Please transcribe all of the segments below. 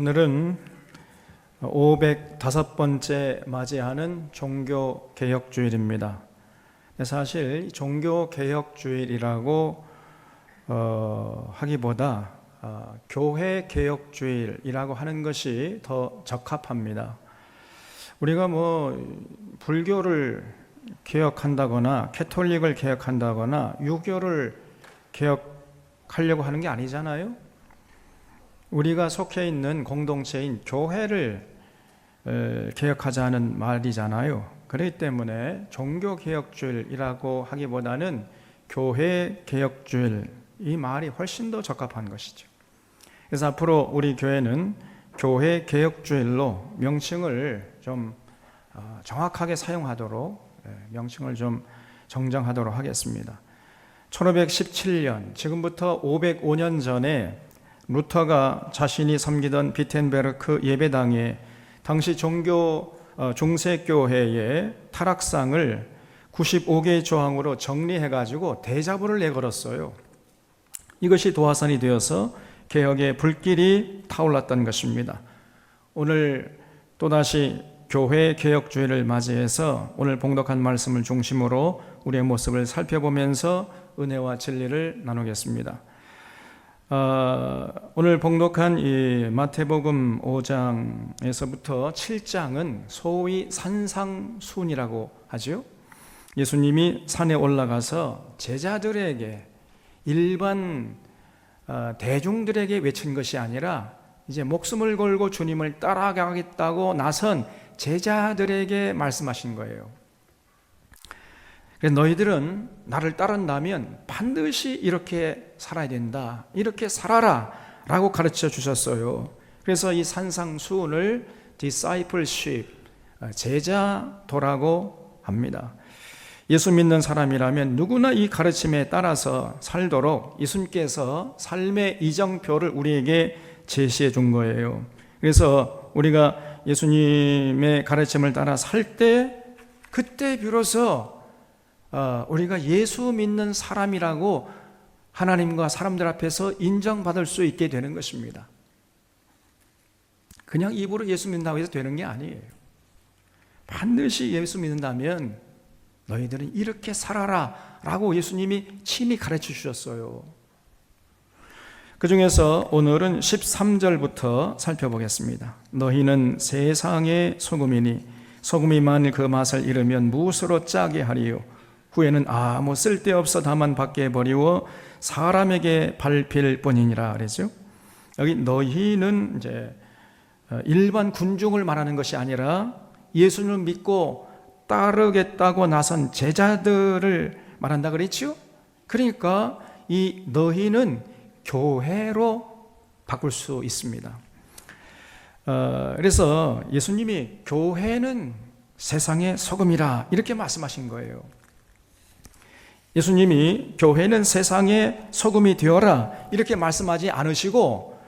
오늘은 505번째 맞이하는 종교 개혁 주일입니다. 사실 종교 개혁 주일이라고 어, 하기보다 어, 교회 개혁 주일이라고 하는 것이 더 적합합니다. 우리가 뭐 불교를 개혁한다거나 캐톨릭을 개혁한다거나 유교를 개혁하려고 하는 게 아니잖아요. 우리가 속해 있는 공동체인 교회를 에, 개혁하자는 말이잖아요. 그렇기 때문에 종교 개혁주일이라고 하기보다는 교회 개혁주일 이 말이 훨씬 더 적합한 것이죠. 그래서 앞으로 우리 교회는 교회 개혁주일로 명칭을 좀 어, 정확하게 사용하도록 예, 명칭을 좀 정정하도록 하겠습니다. 1517년 지금부터 505년 전에 루터가 자신이 섬기던 비텐베르크 예배당에 당시 종교 어, 중세교회의 타락상을 95개의 조항으로 정리해 가지고 대자보를 내걸었어요. 이것이 도화선이 되어서 개혁의 불길이 타올랐던 것입니다. 오늘 또다시 교회 개혁주의를 맞이해서 오늘 봉독한 말씀을 중심으로 우리의 모습을 살펴보면서 은혜와 진리를 나누겠습니다. 어, 오늘 봉독한 이 마태복음 5장에서부터 7장은 소위 산상순이라고 하죠. 예수님이 산에 올라가서 제자들에게 일반 어, 대중들에게 외친 것이 아니라 이제 목숨을 걸고 주님을 따라가겠다고 나선 제자들에게 말씀하신 거예요. 그래서 너희들은 나를 따른다면 반드시 이렇게 살아야 된다. 이렇게 살아라. 라고 가르쳐 주셨어요. 그래서 이 산상수훈을 discipleship, 제자도라고 합니다. 예수 믿는 사람이라면 누구나 이 가르침에 따라서 살도록 예수님께서 삶의 이정표를 우리에게 제시해 준 거예요. 그래서 우리가 예수님의 가르침을 따라 살 때 그때 비로소 어, 우리가 예수 믿는 사람이라고 하나님과 사람들 앞에서 인정받을 수 있게 되는 것입니다. 그냥 입으로 예수 믿는다고 해서 되는 게 아니에요. 반드시 예수 믿는다면 너희들은 이렇게 살아라 라고 예수님이 친히 가르쳐 주셨어요. 그 중에서 오늘은 13절부터 살펴보겠습니다. 너희는 세상의 소금이니 소금이 만일 그 맛을 잃으면 무엇으로 짜게 하리요? 후에는 아무 쓸데없어 다만 밖에 버리고 사람에게 밟힐 뿐이니라 그러죠. 여기 너희는 이제 일반 군중을 말하는 것이 아니라 예수님을 믿고 따르겠다고 나선 제자들을 말한다 그랬죠. 그러니까 이 너희는 교회로 바꿀 수 있습니다. 어, 그래서 예수님이 교회는 세상의 소금이라 이렇게 말씀하신 거예요. 예수님이 교회는 세상의 소금이 되어라 이렇게 말씀하지 않으시고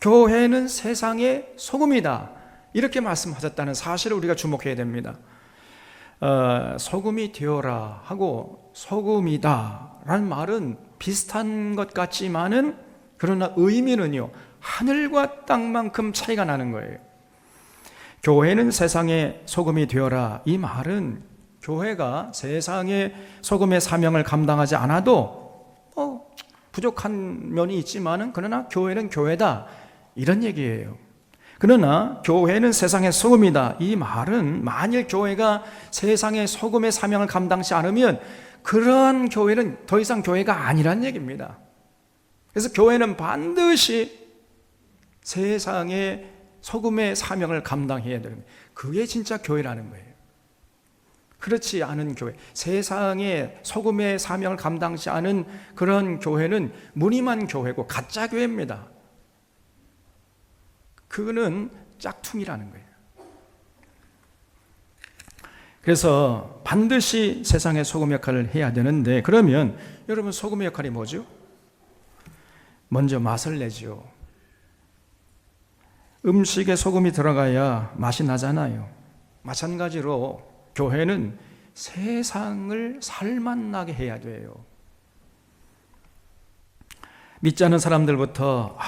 교회는 세상의 소금이다 이렇게 말씀하셨다는 사실을 우리가 주목해야 됩니다. 어, 소금이 되어라 하고 소금이다라는 말은 비슷한 것 같지만은 그러나 의미는요 하늘과 땅만큼 차이가 나는 거예요. 교회는 세상의 소금이 되어라 이 말은 교회가 세상의 소금의 사명을 감당하지 않아도 뭐 부족한 면이 있지만은 그러나 교회는 교회다 이런 얘기예요. 그러나 교회는 세상의 소금이다. 이 말은 만일 교회가 세상의 소금의 사명을 감당치 않으면 그런 교회는 더 이상 교회가 아니란 얘기입니다. 그래서 교회는 반드시 세상의 소금의 사명을 감당해야 되는 그게 진짜 교회라는 거예요. 그렇지 않은 교회, 세상의 소금의 사명을 감당치 않은 그런 교회는 무늬만 교회고 가짜 교회입니다. 그거는 짝퉁이라는 거예요. 그래서 반드시 세상의 소금 역할을 해야 되는데 그러면 여러분 소금 역할이 뭐죠? 먼저 맛을 내죠. 음식에 소금이 들어가야 맛이 나잖아요. 마찬가지로 교회는 세상을 살맛나게 해야 돼요. 믿지 않은 사람들부터 아,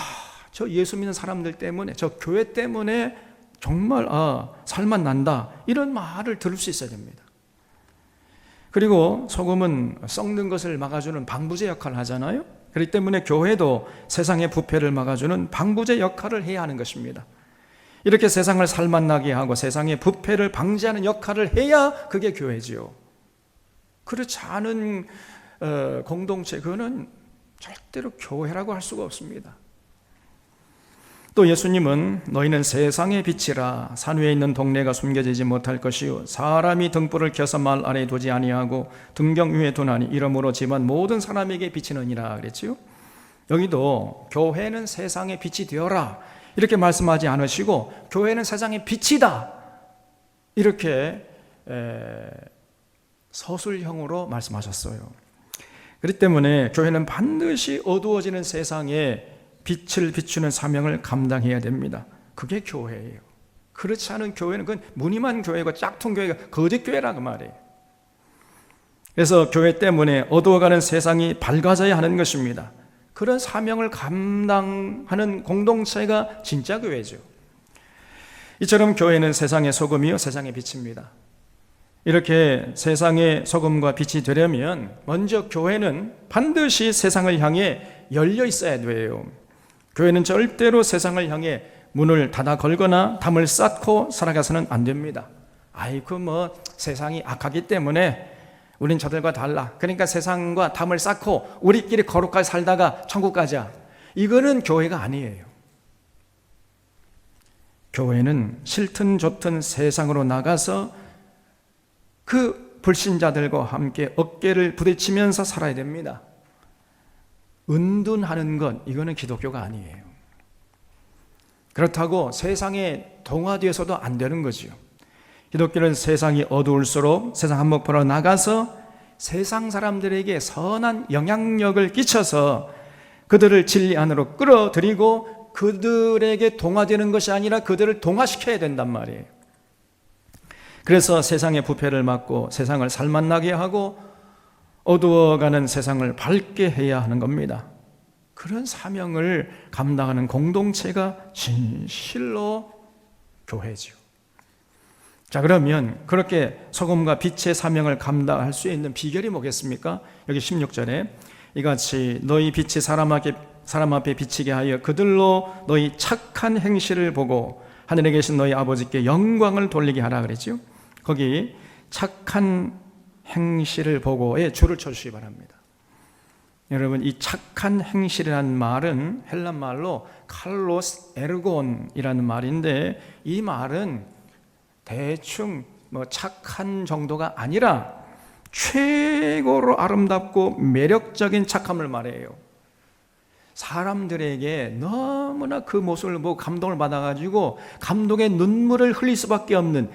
저 예수 믿는 사람들 때문에 저 교회 때문에 정말 아 살만 난다 이런 말을 들을 수 있어야 됩니다. 그리고 소금은 썩는 것을 막아주는 방부제 역할을 하잖아요. 그렇기 때문에 교회도 세상의 부패를 막아주는 방부제 역할을 해야 하는 것입니다. 이렇게 세상을 살만나게 하고 세상의 부패를 방지하는 역할을 해야 그게 교회지요. 그렇지 않은 어, 공동체 그거는 절대로 교회라고 할 수가 없습니다. 또 예수님은 너희는 세상의 빛이라 산 위에 있는 동네가 숨겨지지 못할 것이요 사람이 등불을 켜서 말 아래 두지 아니하고 등경 위에 두나니 이러므로 집안 모든 사람에게 비치느니라 그랬지요. 여기도 교회는 세상의 빛이 되어라 이렇게 말씀하지 않으시고 교회는 세상의 빛이다 이렇게 서술형으로 말씀하셨어요. 그렇기 때문에 교회는 반드시 어두워지는 세상에 빛을 비추는 사명을 감당해야 됩니다. 그게 교회예요. 그렇지 않은 교회는 그건 무늬만 교회고 짝퉁 교회가 거짓 교회라고 말이에요. 그래서 교회 때문에 어두워가는 세상이 밝아져야 하는 것입니다. 그런 사명을 감당하는 공동체가 진짜 교회죠. 이처럼 교회는 세상의 소금이요 세상의 빛입니다. 이렇게 세상의 소금과 빛이 되려면 먼저 교회는 반드시 세상을 향해 열려 있어야 돼요. 교회는 절대로 세상을 향해 문을 닫아 걸거나 담을 쌓고 살아가서는 안 됩니다. 아이고 뭐 세상이 악하기 때문에 우린 저들과 달라. 그러니까 세상과 담을 쌓고 우리끼리 거룩하게 살다가 천국 가자. 이거는 교회가 아니에요. 교회는 싫든 좋든 세상으로 나가서 그 불신자들과 함께 어깨를 부딪히면서 살아야 됩니다. 은둔하는 것, 이거는 기독교가 아니에요. 그렇다고 세상에 동화되어서도 안 되는 거지요. 기독교는 세상이 어두울수록 세상 한복판으로 나가서 세상 사람들에게 선한 영향력을 끼쳐서 그들을 진리 안으로 끌어들이고 그들에게 동화되는 것이 아니라 그들을 동화시켜야 된단 말이에요. 그래서 세상의 부패를 막고 세상을 살만나게 하고 어두워가는 세상을 밝게 해야 하는 겁니다. 그런 사명을 감당하는 공동체가 진실로 교회지요. 자, 그러면 그렇게 소금과 빛의 사명을 감당할 수 있는 비결이 뭐겠습니까? 여기 16절에 이같이 너희 빛이 사람 앞에, 사람 앞에 비치게 하여 그들로 너희 착한 행실을 보고 하늘에 계신 너희 아버지께 영광을 돌리게 하라 그랬죠. 거기 착한 행실을 보고의 줄을 쳐주시기 바랍니다. 여러분 이 착한 행실이라는 말은 헬란 말로 칼로스 에르곤이라는 말인데 이 말은 대충 뭐 착한 정도가 아니라 최고로 아름답고 매력적인 착함을 말해요. 사람들에게 너무나 그 모습을 보고 감동을 받아가지고 감동의 눈물을 흘릴 수밖에 없는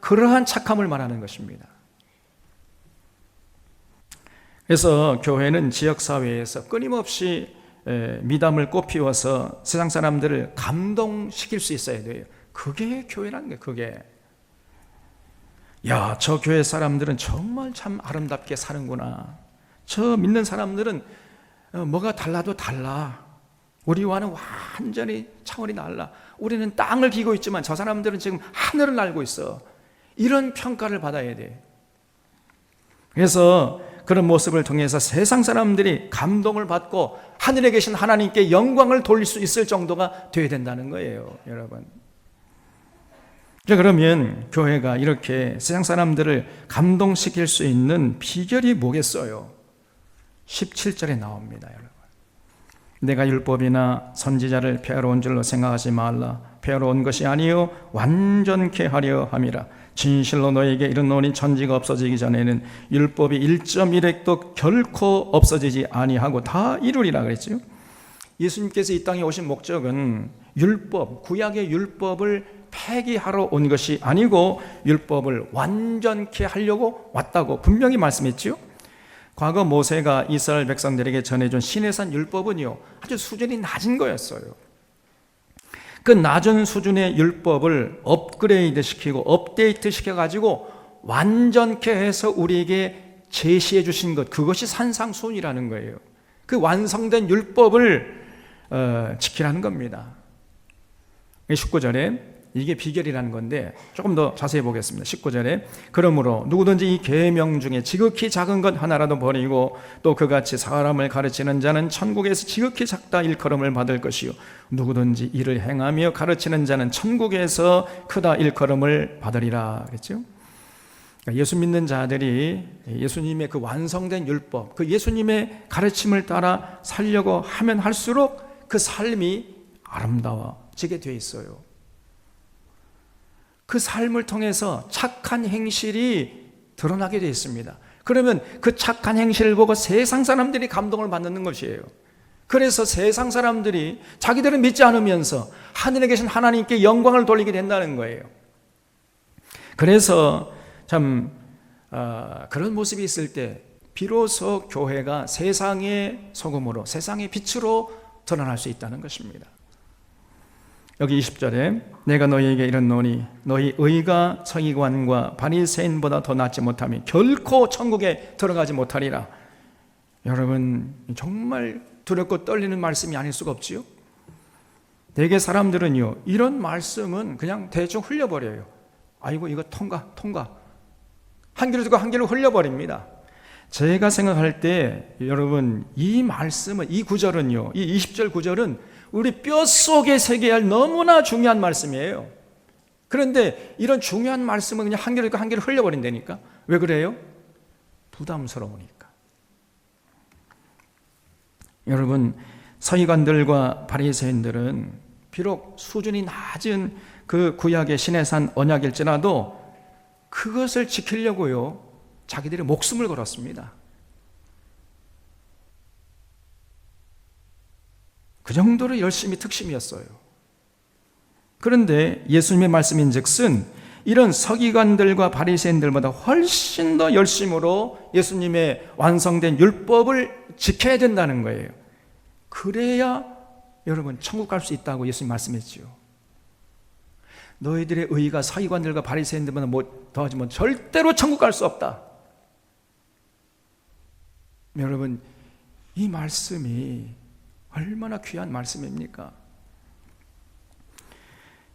그러한 착함을 말하는 것입니다. 그래서 교회는 지역사회에서 끊임없이 미담을 꽃피워서 세상 사람들을 감동시킬 수 있어야 돼요. 그게 교회라는 게 그게. 야, 저 교회 사람들은 정말 참 아름답게 사는구나. 저 믿는 사람들은 어, 뭐가 달라도 달라. 우리와는 완전히 차원이 달라. 우리는 땅을 기고 있지만 저 사람들은 지금 하늘을 날고 있어. 이런 평가를 받아야 돼. 그래서 그런 모습을 통해서 세상 사람들이 감동을 받고 하늘에 계신 하나님께 영광을 돌릴 수 있을 정도가 되어야 된다는 거예요, 여러분. 자, 그러면 교회가 이렇게 세상 사람들을 감동시킬 수 있는 비결이 뭐겠어요? 17절에 나옵니다, 여러분. 내가 율법이나 선지자를 폐하러 온 줄로 생각하지 말라. 폐하러 온 것이 아니요 완전케 하려 함이라. 진실로 너에게 이르노니 천지가 없어지기 전에는 율법이 1.1획도 결코 없어지지 아니하고 다 이루리라 그랬죠. 예수님께서 이 땅에 오신 목적은 율법, 구약의 율법을 폐기하러 온 것이 아니고 율법을 완전케 하려고 왔다고 분명히 말씀했지요. 과거 모세가 이스라엘 백성들에게 전해준 신해산 율법은요 아주 수준이 낮은 거였어요. 그 낮은 수준의 율법을 업그레이드 시키고 업데이트 시켜 가지고 완전케 해서 우리에게 제시해 주신 것, 그것이 산상수훈이라는 거예요. 그 완성된 율법을 어, 지키라는 겁니다. 19절에 이게 비결이라는 건데 조금 더 자세히 보겠습니다. 19절에 그러므로 누구든지 이 계명 중에 지극히 작은 것 하나라도 버리고 또 그같이 사람을 가르치는 자는 천국에서 지극히 작다 일컬음을 받을 것이요 누구든지 이를 행하며 가르치는 자는 천국에서 크다 일컬음을 받으리라 그랬죠. 그러니까 예수 믿는 자들이 예수님의 그 완성된 율법, 그 예수님의 가르침을 따라 살려고 하면 할수록 그 삶이 아름다워지게 돼 있어요. 그 삶을 통해서 착한 행실이 드러나게 되어 있습니다. 그러면 그 착한 행실을 보고 세상 사람들이 감동을 받는 것이에요. 그래서 세상 사람들이 자기들은 믿지 않으면서 하늘에 계신 하나님께 영광을 돌리게 된다는 거예요. 그래서 참 어, 그런 모습이 있을 때 비로소 교회가 세상의 소금으로 세상의 빛으로 드러날 수 있다는 것입니다. 여기 20절에 내가 너희에게 이른노니 너희 의가 서기관과 바리새인보다 더 낫지 못하면 결코 천국에 들어가지 못하리라. 여러분 정말 두렵고 떨리는 말씀이 아닐 수가 없지요. 대개 사람들은요 이런 말씀은 그냥 대충 흘려버려요. 아이고 이거 통과 통과 한 귀를 듣고 한 귀를 흘려버립니다. 제가 생각할 때 여러분 이 말씀은 이 구절은요 이 20절 구절은 우리 뼛속에 새겨야 할 너무나 중요한 말씀이에요. 그런데 이런 중요한 말씀은 그냥 한 개를 한 개를 흘려버린다니까. 왜 그래요? 부담스러우니까. 여러분, 서기관들과 바리새인들은 비록 수준이 낮은 그 구약의 신의 산 언약일지라도 그것을 지키려고요. 자기들의 목숨을 걸었습니다. 그 정도로 열심히 특심이었어요. 그런데 예수님의 말씀인 즉슨 이런 서기관들과 바리새인들보다 훨씬 더 열심으로 예수님의 완성된 율법을 지켜야 된다는 거예요. 그래야 여러분 천국 갈 수 있다고 예수님 말씀했지요. 너희들의 의가 서기관들과 바리새인들보다 뭐 더하지만 절대로 천국 갈 수 없다. 여러분 이 말씀이 얼마나 귀한 말씀입니까?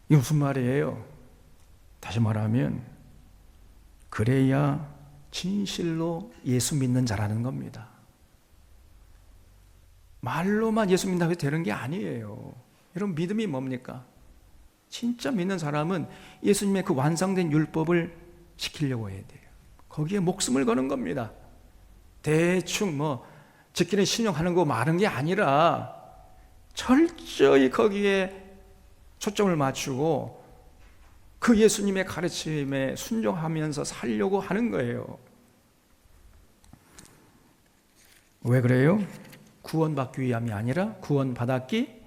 이 무슨 말이에요? 다시 말하면 그래야 진실로 예수 믿는 자라는 겁니다. 말로만 예수 믿는다고 해서 되는 게 아니에요. 여러분 믿음이 뭡니까? 진짜 믿는 사람은 예수님의 그 완성된 율법을 지키려고 해야 돼요. 거기에 목숨을 거는 겁니다. 대충 뭐 지키는 신용하는 거 많은 게 아니라 철저히 거기에 초점을 맞추고 그 예수님의 가르침에 순종하면서 살려고 하는 거예요. 왜 그래요? 구원받기 위함이 아니라 구원받았기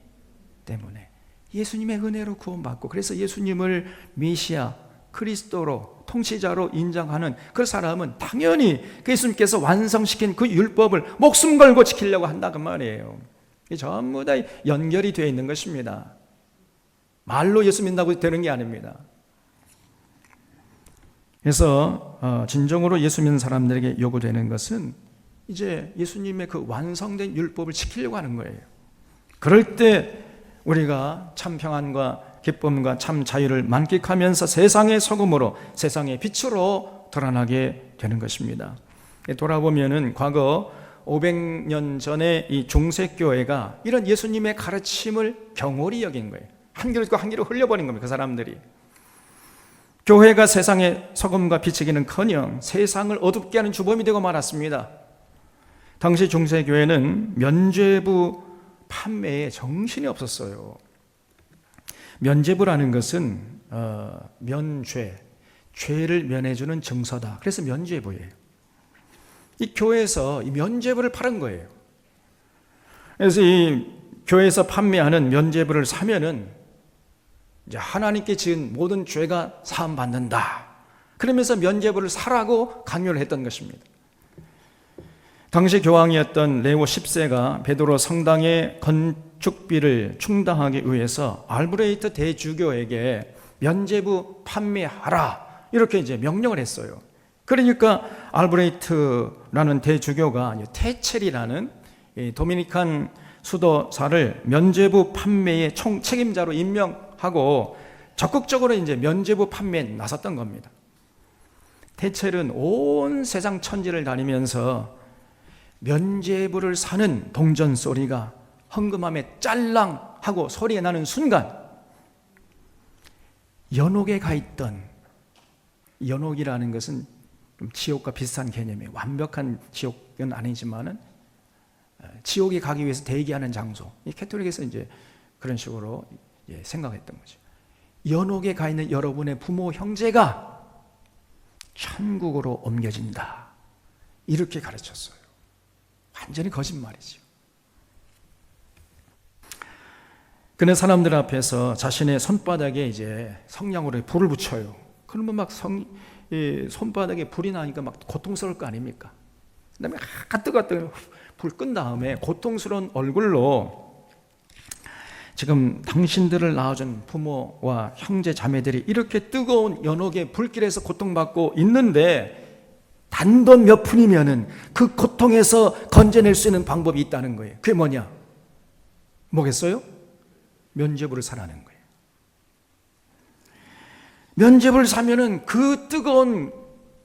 때문에 예수님의 은혜로 구원받고 그래서 예수님을 메시아 그리스도로 통치자로 인정하는 그 사람은 당연히 그 예수님께서 완성시킨 그 율법을 목숨 걸고 지키려고 한다 그 말이에요. 전부 다 연결이 되어 있는 것입니다. 말로 예수 믿는다고 되는 게 아닙니다. 그래서 어, 진정으로 예수 믿는 사람들에게 요구되는 것은 이제 예수님의 그 완성된 율법을 지키려고 하는 거예요. 그럴 때 우리가 참 평안과 기쁨과 참 자유를 만끽하면서 세상의 소금으로 세상의 빛으로 드러나게 되는 것입니다. 돌아보면은 과거 500년 전에 이 중세교회가 이런 예수님의 가르침을 경홀히 여긴 거예요. 한 길을 한 길을 흘려버린 겁니다. 그 사람들이. 교회가 세상의 소금과 빛이기는 커녕 세상을 어둡게 하는 주범이 되고 말았습니다. 당시 중세교회는 면죄부 판매에 정신이 없었어요. 면죄부라는 것은 어, 면죄, 죄를 면해주는 증서다. 그래서 면죄부예요. 이 교회에서 이 면죄부를 파는 거예요. 그래서 이 교회에서 판매하는 면죄부를 사면은 이제 하나님께 지은 모든 죄가 사함 받는다. 그러면서 면죄부를 사라고 강요를 했던 것입니다. 당시 교황이었던 레오 10세가 베드로 성당의 건 축비를 충당하기 위해서 알브레이트 대주교에게 면죄부 판매하라 이렇게 이제 명령을 했어요. 그러니까 알브레이트라는 대주교가 테첼이라는 도미니칸 수도사를 면죄부 판매의 총 책임자로 임명하고 적극적으로 이제 면죄부 판매에 나섰던 겁니다. 대체는 온 세상 천지를 다니면서 면죄부를 사는 동전 소리가 헌금함에 짤랑 하고 소리가 나는 순간 연옥에 가 있던 연옥이라는 것은 좀 지옥과 비슷한 개념이에요. 완벽한 지옥은 아니지만은 어, 지옥에 가기 위해서 대기하는 장소. 이 캐톨릭에서 이제 그런 식으로 예, 생각했던 거죠. 연옥에 가 있는 여러분의 부모 형제가 천국으로 옮겨진다. 이렇게 가르쳤어요. 완전히 거짓말이죠. 그는 사람들 앞에서 자신의 손바닥에 이제 성냥으로 불을 붙여요. 그러면 막 성, 이 손바닥에 불이 나니까 막 고통스러울 거 아닙니까? 그 다음에 가뜨가뜨 불 끈 다음에 고통스러운 얼굴로 지금 당신들을 낳아준 부모와 형제 자매들이 이렇게 뜨거운 연옥의 불길에서 고통받고 있는데 단돈 몇 푼이면은 그 고통에서 건져낼 수 있는 방법이 있다는 거예요. 그게 뭐냐? 뭐겠어요? 면죄부를 사라는 거예요. 면죄부를 사면은 그 뜨거운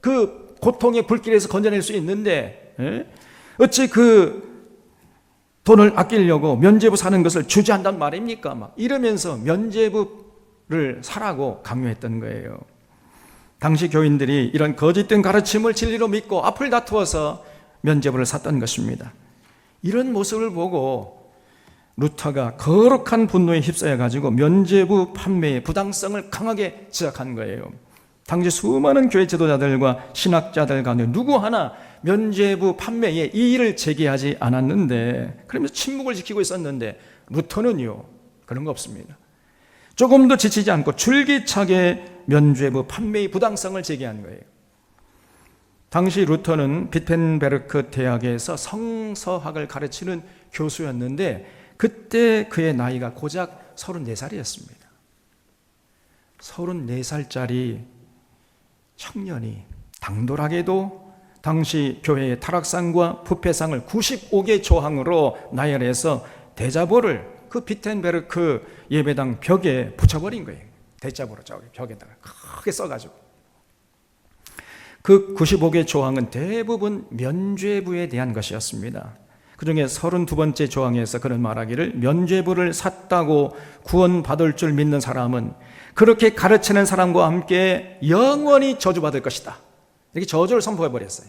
그 고통의 불길에서 건져낼 수 있는데 예? 어찌 그 돈을 아끼려고 면죄부 사는 것을 주저한단 말입니까? 막 이러면서 면죄부를 사라고 강요했던 거예요. 당시 교인들이 이런 거짓된 가르침을 진리로 믿고 앞을 다투어서 면죄부를 샀던 것입니다. 이런 모습을 보고 루터가 거룩한 분노에 휩싸여 가지고 면죄부 판매의 부당성을 강하게 지적한 거예요. 당시 수많은 교회 지도자들과 신학자들 가운데 누구 하나 면죄부 판매에 이의를 제기하지 않았는데 그러면서 침묵을 지키고 있었는데 루터는요 그런 거 없습니다. 조금도 지치지 않고 줄기차게 면죄부 판매의 부당성을 제기한 거예요. 당시 루터는 비텐베르크 대학에서 성서학을 가르치는 교수였는데 그때 그의 나이가 고작 34살이었습니다. 34살짜리 청년이 당돌하게도 당시 교회의 타락상과 부패상을 95개 조항으로 나열해서 대자보를 그 비텐베르크 예배당 벽에 붙여버린 거예요. 대자보로 저기 벽에다가 크게 써가지고. 그 95개 조항은 대부분 면죄부에 대한 것이었습니다. 그 중에 32번째 조항에서 그런 말하기를 면죄부를 샀다고 구원받을 줄 믿는 사람은 그렇게 가르치는 사람과 함께 영원히 저주받을 것이다. 이렇게 저주를 선포해 버렸어요.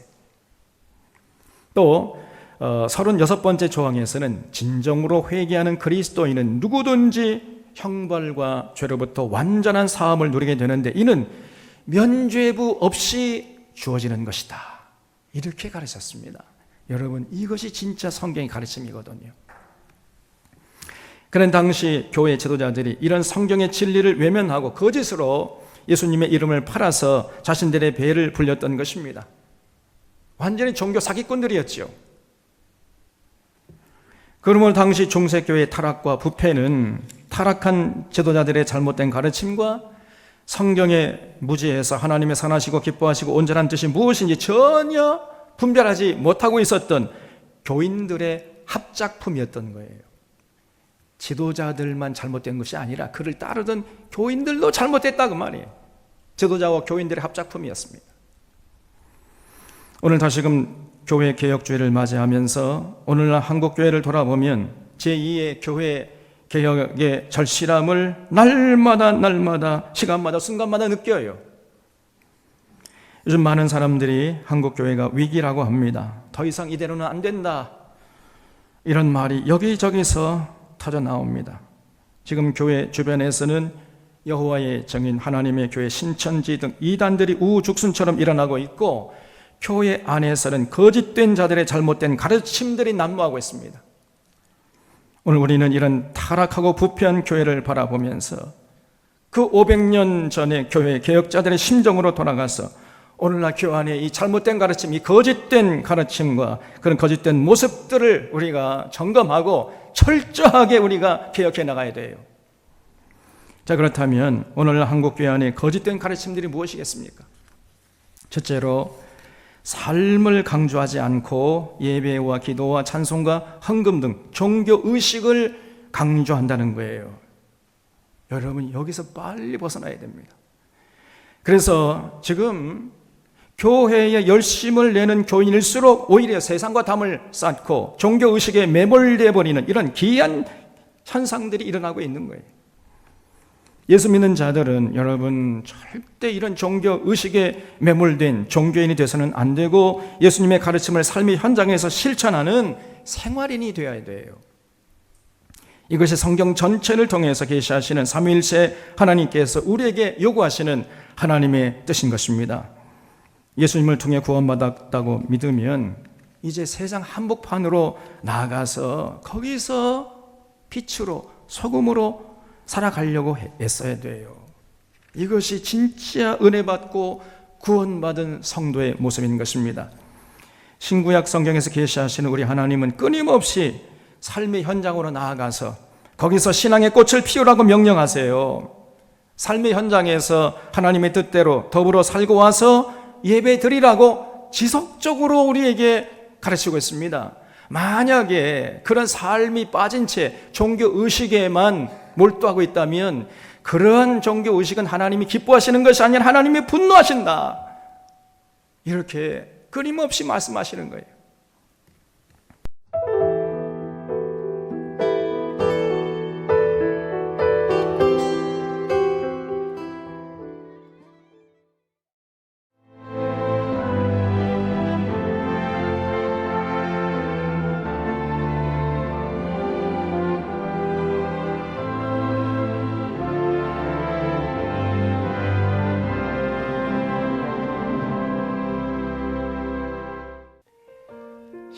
또 어, 36번째 조항에서는 진정으로 회개하는 그리스도인은 누구든지 형벌과 죄로부터 완전한 사함을 누리게 되는데 이는 면죄부 없이 주어지는 것이다. 이렇게 가르쳤습니다. 여러분, 이것이 진짜 성경의 가르침이거든요. 그런 당시 교회 지도자들이 이런 성경의 진리를 외면하고 거짓으로 예수님의 이름을 팔아서 자신들의 배를 불렸던 것입니다. 완전히 종교 사기꾼들이었죠. 그러므로 당시 중세교회 타락과 부패는 타락한 지도자들의 잘못된 가르침과 성경에 무지해서 하나님의 선하시고 기뻐하시고 온전한 뜻이 무엇인지 전혀 분별하지 못하고 있었던 교인들의 합작품이었던 거예요. 지도자들만 잘못된 것이 아니라 그를 따르던 교인들도 잘못됐다 그 말이에요. 지도자와 교인들의 합작품이었습니다. 오늘 다시금 교회 개혁주의를 맞이하면서 오늘날 한국 교회를 돌아보면 제2의 교회 개혁의 절실함을 날마다 날마다 시간마다 순간마다 느껴요. 요즘 많은 사람들이 한국 교회가 위기라고 합니다. 더 이상 이대로는 안 된다. 이런 말이 여기저기서 터져 나옵니다. 지금 교회 주변에서는 여호와의 정인 하나님의 교회 신천지 등 이단들이 우죽순처럼 일어나고 있고 교회 안에서는 거짓된 자들의 잘못된 가르침들이 난무하고 있습니다. 오늘 우리는 이런 타락하고 부패한 교회를 바라보면서 그 500년 전의 교회 개혁자들의 심정으로 돌아가서 오늘날 교회 안에 이 잘못된 가르침, 이 거짓된 가르침과 그런 거짓된 모습들을 우리가 점검하고 철저하게 우리가 개혁해 나가야 돼요. 자, 그렇다면 오늘 한국 교회 안에 거짓된 가르침들이 무엇이겠습니까? 첫째로 삶을 강조하지 않고 예배와 기도와 찬송과 헌금 등 종교 의식을 강조한다는 거예요. 여러분 여기서 빨리 벗어나야 됩니다. 그래서 지금 교회에 열심을 내는 교인일수록 오히려 세상과 담을 쌓고 종교 의식에 매몰돼 버리는 이런 기이한 현상들이 일어나고 있는 거예요. 예수 믿는 자들은 여러분 절대 이런 종교 의식에 매몰된 종교인이 돼서는 안 되고 예수님의 가르침을 삶의 현장에서 실천하는 생활인이 되어야 돼요. 이것이 성경 전체를 통해서 계시하시는 삼위일체 하나님께서 우리에게 요구하시는 하나님의 뜻인 것입니다. 예수님을 통해 구원받았다고 믿으면 이제 세상 한복판으로 나아가서 거기서 빛으로 소금으로 살아가려고 애써야 돼요. 이것이 진짜 은혜 받고 구원받은 성도의 모습인 것입니다. 신구약 성경에서 계시하시는 우리 하나님은 끊임없이 삶의 현장으로 나아가서 거기서 신앙의 꽃을 피우라고 명령하세요. 삶의 현장에서 하나님의 뜻대로 더불어 살고 와서 예배 드리라고 지속적으로 우리에게 가르치고 있습니다. 만약에 그런 삶이 빠진 채 종교 의식에만 몰두하고 있다면 그런 종교 의식은 하나님이 기뻐하시는 것이 아니라 하나님이 분노하신다. 이렇게 끊임없이 말씀하시는 거예요.